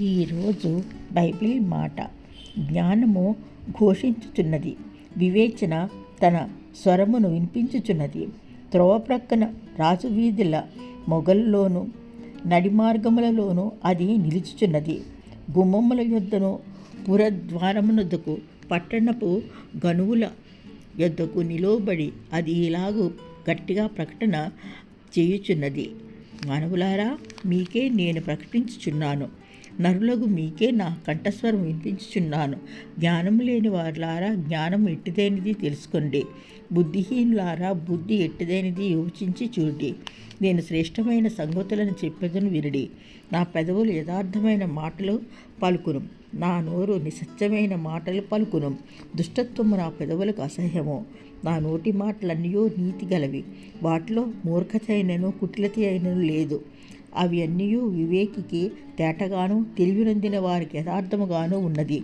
ఈరోజు బైబిల్ మాట జ్ఞానము ఘోషించుచున్నది. వివేచన తన స్వరమును వినిపించుచున్నది. త్రోవ ప్రక్కన రాజు వీధుల మొగల్లోను నడిమార్గములలోనూ అది నిలుచుచున్నది. గుమ్మముల యొద్దను పురద్వారమునొద్దకు పట్టణపు గనువుల యొద్దకు నిలువబడి అది ఇలాగూ గట్టిగా ప్రకటన చేయుచున్నది. మానవులారా మీకే నేను ప్రకటించుచున్నాను. నరులకు మీకే నా కంఠస్వరం వినిపించుచున్నాను. జ్ఞానం లేని వారులారా జ్ఞానం ఎట్టిదైనది తెలుసుకోండి. బుద్ధిహీనులారా బుద్ధి ఎట్టిదైనది యోచించి చూడి. నేను శ్రేష్టమైన సంగతులను చెప్పేదను వినడి. నా పెదవులు యథార్థమైన మాటలు పలుకును. నా నోరు నిసత్యమైన మాటలు పలుకును. దుష్టత్వము నా పెదవులకు అసహ్యము. నా నోటి మాటలన్నీయో నీతి గలవి. వాటిలో మూర్ఖత అయినను కుటిలత అయినను లేదు. అవి అన్నీ వివేకికి తేటగాను తెలివినందిన వారికి యథార్థముగాను ఉన్నది.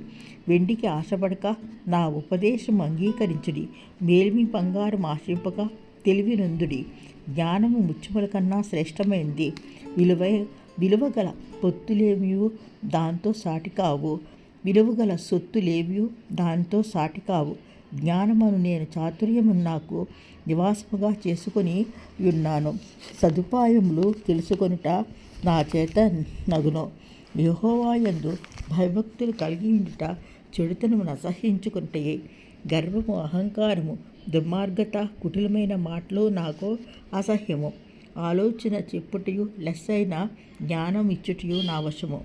వెండికి ఆశపడక నా ఉపదేశం అంగీకరించుడి. మేల్మి బంగారం ఆశింపక తెలివినందుడి. జ్ఞానము ముత్యముల కన్నా శ్రేష్టమైంది. విలువ విలువగల పొత్తులేమియు దాంతో సాటి కావు విలువగల సొత్తులేవియు దాంతో సాటి కావు జ్ఞానమును నేను చాతుర్యము నాకు నివాసముగా చేసుకొని ఉన్నాను. సదుపాయములు తెలుసుకొనుట నా చేత నగును. యహోవాయందు భయభక్తులు కలిగి ఉండుట చెడుతనమును అసహించుకుంటే గర్వము అహంకారము దుర్మార్గత కుటిలమైన మాటలు నాకు అసహ్యము. ఆలోచన చెప్పుటయు లెస్సైన జ్ఞానం ఇచ్చుటయు నా వశము.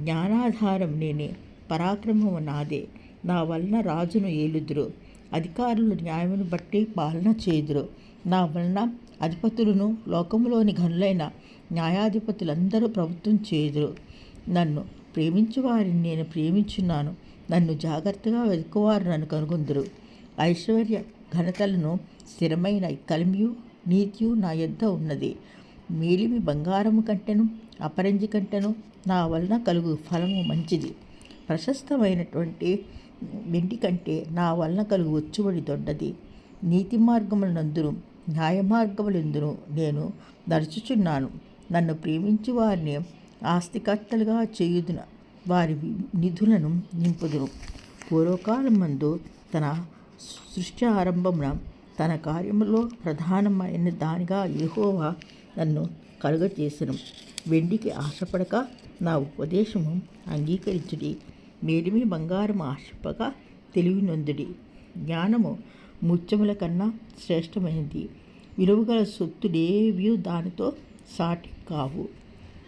జ్ఞానాధారం నేనే పరాక్రమము నాదే. నా వలన రాజును ఏలుదురు. అధికారులు న్యాయమును బట్టి పాలన చేయుదురు. నా వలన అధిపతులను లోకంలోని గనులైన న్యాయాధిపతులందరూ ప్రభుత్వం చేయుదురు. నన్ను ప్రేమించు వారిని నేను ప్రేమించున్నాను. నన్ను జాగ్రత్తగా వెతుకువారు నన్ను కనుగొందురు. ఐశ్వర్య ఘనతలను స్థిరమైన కలిమియు నీతియు నా యొద్ద ఉన్నది. మేలిమి బంగారము కంటెను అపరంజి కంటెను నా వలన కలుగు ఫలము మంచిది. ప్రశస్తమైనటువంటి వెండి కంటే నా వలన కలుగు వచ్చుబడి దొడ్డది. నీతి మార్గములందును న్యాయ మార్గములందును నేను నడుచుచున్నాను. నన్ను ప్రేమించి వారిని ఆస్తికర్తలుగా చేయుదున వారి నిధులను నింపుదును. పూర్వకాలం మందు తన సృష్టి ఆరంభమున తన కార్యములో ప్రధానమైన దానిగా యహోవా నన్ను కలుగజేసెను. వెండికి ఆశపడక నా ఉపదేశము అంగీకరించుడి. మేలిమి బంగారం ఆశపగా తెలివినందుడి. జ్ఞానము ముత్యముల కన్నా శ్రేష్టమైనది. విలువగల సొత్తులేవి దానితో సాటి కావు.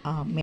ఆమె